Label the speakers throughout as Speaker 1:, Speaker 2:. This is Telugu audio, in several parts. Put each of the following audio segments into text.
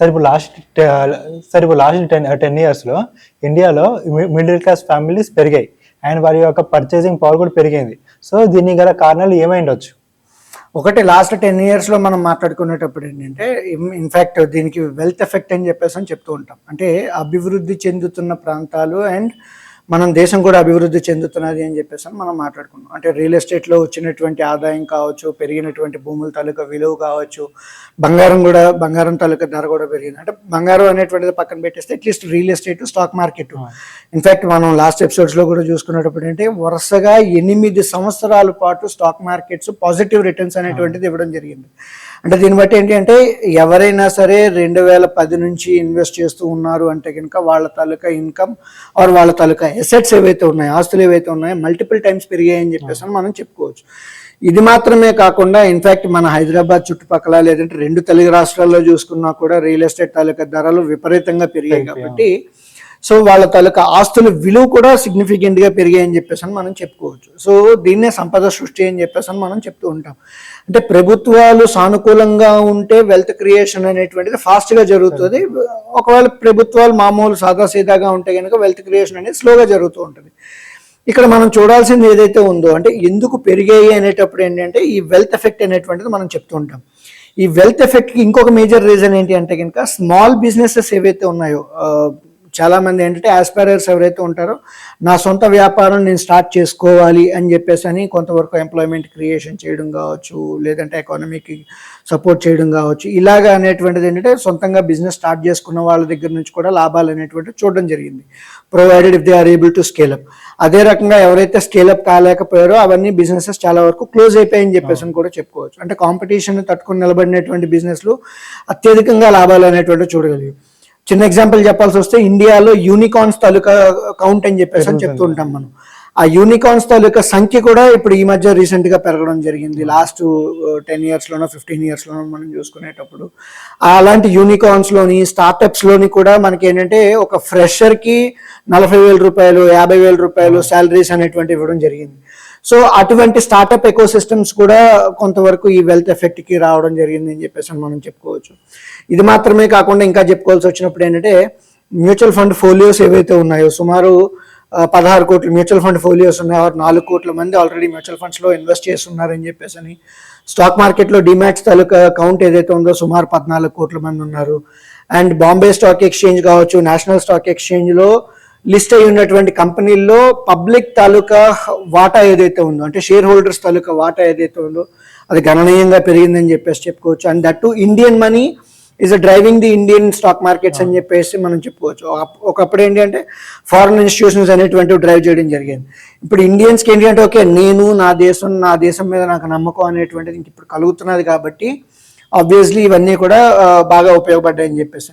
Speaker 1: సార్ ఇప్పుడు లాస్ట్ సార్ ఇప్పుడు లాస్ట్ టెన్ టెన్ ఇయర్స్లో ఇండియాలో మిడిల్ క్లాస్ ఫ్యామిలీస్ పెరిగాయి. అండ్ వారి యొక్క పర్చేసింగ్ పవర్ కూడా పెరిగింది. సో దీనికి గల కారణాలు ఏమై ఉండొచ్చు
Speaker 2: ఒకటి లాస్ట్ టెన్ ఇయర్స్లో మనం మాట్లాడుకునేటప్పుడు ఏంటంటే ఇన్ఫ్యాక్ట్ దీనికి వెల్త్ ఎఫెక్ట్ అని చెప్పేసి అని చెప్తూ ఉంటాం. అంటే అభివృద్ధి చెందుతున్న ప్రాంతాలు అండ్ మనం దేశం కూడా అభివృద్ధి చెందుతున్నది అని చెప్పేసి అని మనం మాట్లాడుకున్నాం. అంటే రియల్ ఎస్టేట్లో వచ్చినటువంటి ఆదాయం కావచ్చు పెరిగినటువంటి భూముల తాలూకా విలువ కావచ్చు బంగారం కూడా బంగారం తాలూకా ధర కూడా పెరిగింది. అంటే బంగారం అనేటువంటిది పక్కన పెట్టేస్తే at least real estate stock market in fact మనం లాస్ట్ ఎపిసోడ్స్లో కూడా చూసుకునేటప్పుడు అంటే వరుసగా ఎనిమిది సంవత్సరాల పాటు స్టాక్ మార్కెట్స్ పాజిటివ్ రిటర్న్స్ అనేటువంటిది ఇవ్వడం జరిగింది. అంటే దీన్ని బట్టి ఏంటి అంటే ఎవరైనా సరే రెండు వేల పది నుంచి ఇన్వెస్ట్ చేస్తూ ఉన్నారు అంటే కనుక వాళ్ళ తాలూకా ఇన్కమ్ ఆర్ వాళ్ళ తాలూకా ఎసెట్స్ ఏవైతే ఉన్నాయో ఆస్తులు ఏవైతే ఉన్నాయో మల్టిపుల్ టైమ్స్ పెరిగాయని చెప్పేసి మనం చెప్పుకోవచ్చు. ఇది మాత్రమే కాకుండా ఇన్ఫాక్ట్ మన హైదరాబాద్ చుట్టుపక్కల లేదంటే రెండు తెలుగు రాష్ట్రాల్లో చూసుకున్నా కూడా రియల్ ఎస్టేట్ తాలూకా ధరలు విపరీతంగా పెరిగాయి కాబట్టి సో వాళ్ళ తాలూకా ఆస్తుల విలువ కూడా సిగ్నిఫికెంట్గా పెరిగాయని చెప్పేసి అని మనం చెప్పుకోవచ్చు. సో దీన్నే సంపద సృష్టి అని చెప్పేసి అని మనం చెప్తూ ఉంటాం. అంటే ప్రభుత్వాలు సానుకూలంగా ఉంటే వెల్త్ క్రియేషన్ అనేటువంటిది ఫాస్ట్గా జరుగుతుంది. ఒకవేళ ప్రభుత్వాలు మామూలు సాదాసీదాగా ఉంటే కనుక వెల్త్ క్రియేషన్ అనేది స్లోగా జరుగుతూ ఉంటుంది. ఇక్కడ మనం చూడాల్సింది ఏదైతే ఉందో అంటే ఎందుకు పెరిగాయి అనేటప్పుడు ఏంటంటే ఈ వెల్త్ ఎఫెక్ట్ అనేటువంటిది మనం చెప్తూ ఉంటాం. ఈ వెల్త్ ఎఫెక్ట్కి ఇంకొక మేజర్ రీజన్ ఏంటి అంటే కనుక స్మాల్ బిజినెసెస్ ఏవైతే ఉన్నాయో చాలామంది ఏంటంటే ఆస్పైరర్స్ ఎవరైతే ఉంటారో నా సొంత వ్యాపారం నేను స్టార్ట్ చేసుకోవాలి అని చెప్పేసి అని కొంతవరకు ఎంప్లాయ్మెంట్ క్రియేషన్ చేయడం కావచ్చు లేదంటే ఎకానమీకి సపోర్ట్ చేయడం కావచ్చు. ఇలాగా అనేటువంటిది ఏంటంటే సొంతంగా బిజినెస్ స్టార్ట్ చేసుకున్న వాళ్ళ దగ్గర నుంచి కూడా లాభాలు అనేటువంటివి చూడడం జరిగింది. Provided if they are able to scale up అదే రకంగా ఎవరైతే స్కేలప్ కాలేకపోయారో అవన్నీ బిజినెసెస్ చాలా వరకు క్లోజ్ అయిపోయాయని చెప్పేసి అని కూడా చెప్పుకోవచ్చు. అంటే కాంపిటీషన్ తట్టుకుని నిలబడినటువంటి బిజినెస్లు అత్యధికంగా లాభాలు అనేటువంటివి చూడగలిగాయి. చిన్న ఎగ్జాంపుల్ చెప్పాల్సి వస్తే ఇండియాలో యూనికార్న్స్ తాలూకా కౌంట్ అని చెప్పేసి అని చెప్తూ ఉంటాం మనం. ఆ యూనికార్న్స్ తాలూకా సంఖ్య కూడా ఇప్పుడు ఈ మధ్య రీసెంట్గా పెరగడం జరిగింది. లాస్ట్ టెన్ ఇయర్స్ లోనో ఫిఫ్టీన్ ఇయర్స్ లోనో మనం చూసుకునేటప్పుడు. అలాంటి యూనికార్న్స్లోని స్టార్టప్స్లోని కూడా మనకి ఏంటంటే ఒక ఫ్రెషర్కి నలభై వేల రూపాయలు యాభై వేల రూపాయలు శాలరీస్ అనేటువంటి ఇవ్వడం జరిగింది. సో అటువంటి స్టార్టప్ ఎకో సిస్టమ్స్ కూడా కొంతవరకు ఈ వెల్త్ ఎఫెక్ట్కి రావడం జరిగింది అని చెప్పేసి మనం చెప్పుకోవచ్చు. ఇది మాత్రమే కాకుండా ఇంకా చెప్పుకోవాల్సి వచ్చినప్పుడు ఏంటంటే మ్యూచువల్ ఫండ్ ఫోలియోస్ ఏవైతే ఉన్నాయో సుమారు పదహారు కోట్ల మ్యూచువల్ ఫండ్ ఫోలియోస్ ఉన్నాయి ఆరు నాలుగు కోట్ల మంది ఆల్రెడీ మ్యూచువల్ ఫండ్స్లో ఇన్వెస్ట్ చేస్తున్నారని చెప్పేసి అని స్టాక్ మార్కెట్లో డిమాట్స్ తాలూకా కౌంట్ ఏదైతే ఉందో సుమారు పద్నాలుగు కోట్ల మంది ఉన్నారు. అండ్ బాంబే స్టాక్ ఎక్స్చేంజ్ కావచ్చు నేషనల్ స్టాక్ ఎక్స్చేంజ్లో లిస్ట్ అయి ఉన్నటువంటి కంపెనీల్లో పబ్లిక్ తాలూకా వాటా ఏదైతే ఉందో అంటే షేర్ హోల్డర్స్ తాలూకా వాటా ఏదైతే ఉందో అది గణనీయంగా పెరిగిందని చెప్పేసి చెప్పుకోవచ్చు. And that to Indian money is driving the Indian stock markets అని చెప్పేసి మనం చెప్పుకోవచ్చు. ఒకప్పుడు ఏంటి అంటే ఫారిన్ ఇన్స్టిట్యూషన్స్ అనేటువంటివి డ్రైవ్ చేయడం జరిగింది. ఇప్పుడు ఇండియన్స్కి ఏంటి అంటే ఓకే నేను నా దేశం నా దేశం మీద నాకు నమ్మకం అనేటువంటిది ఇంక ఇప్పుడు కలుగుతున్నది కాబట్టి ఆబ్వియస్లీ ఇవన్నీ కూడా బాగా ఉపయోగపడ్డాయని చెప్పేసి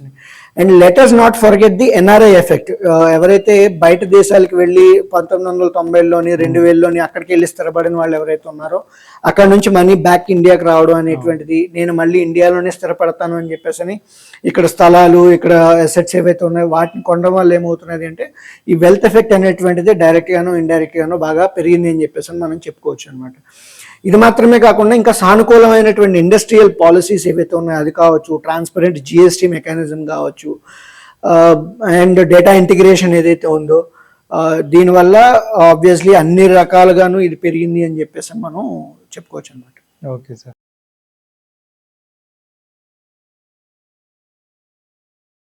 Speaker 2: and let's not forget the NRI effect ఎవరైతే బయట దేశాలకు వెళ్ళి పంతొమ్మిది వందల తొంభైలోని రెండు వేలలోని అక్కడికి వెళ్ళి స్థిరపడిన వాళ్ళు ఎవరైతే ఉన్నారో అక్కడ నుంచి మనీ బ్యాక్ ఇండియాకి రావడం అనేటువంటిది నేను మళ్ళీ ఇండియాలోనే స్థిరపడతాను అని చెప్పేసి అని ఇక్కడ స్థలాలు ఇక్కడ అసెట్స్ ఏవైతే ఉన్నాయో వాటిని కొనడం వల్ల ఏమవుతున్నది అంటే ఈ వెల్త్ ఎఫెక్ట్ అనేటువంటిది డైరెక్ట్ గాను ఇండైరెక్ట్ గాను బాగా పెరిగింది అని చెప్పేసి అని మనం చెప్పుకోవచ్చు అనమాట ఇది మాత్రమే కాకుండా ఇంకా సానుకూలమైనటువంటి ఇండస్ట్రియల్ పాలసీస్ ఏవైతే ఉన్నాయో అది కావచ్చు ట్రాన్స్పరెంట్ జిఎస్టీ మెకానిజం కావచ్చు అండ్ డేటా ఇంటిగ్రేషన్ ఏదైతే ఉందో uh, దీనివల్ల ఆబ్వియస్లీ అన్ని రకాలుగాను ఇది పెరిగింది అని చెప్పేసి మనం చెప్పుకోవచ్చు అనమాట
Speaker 1: ఓకే సార్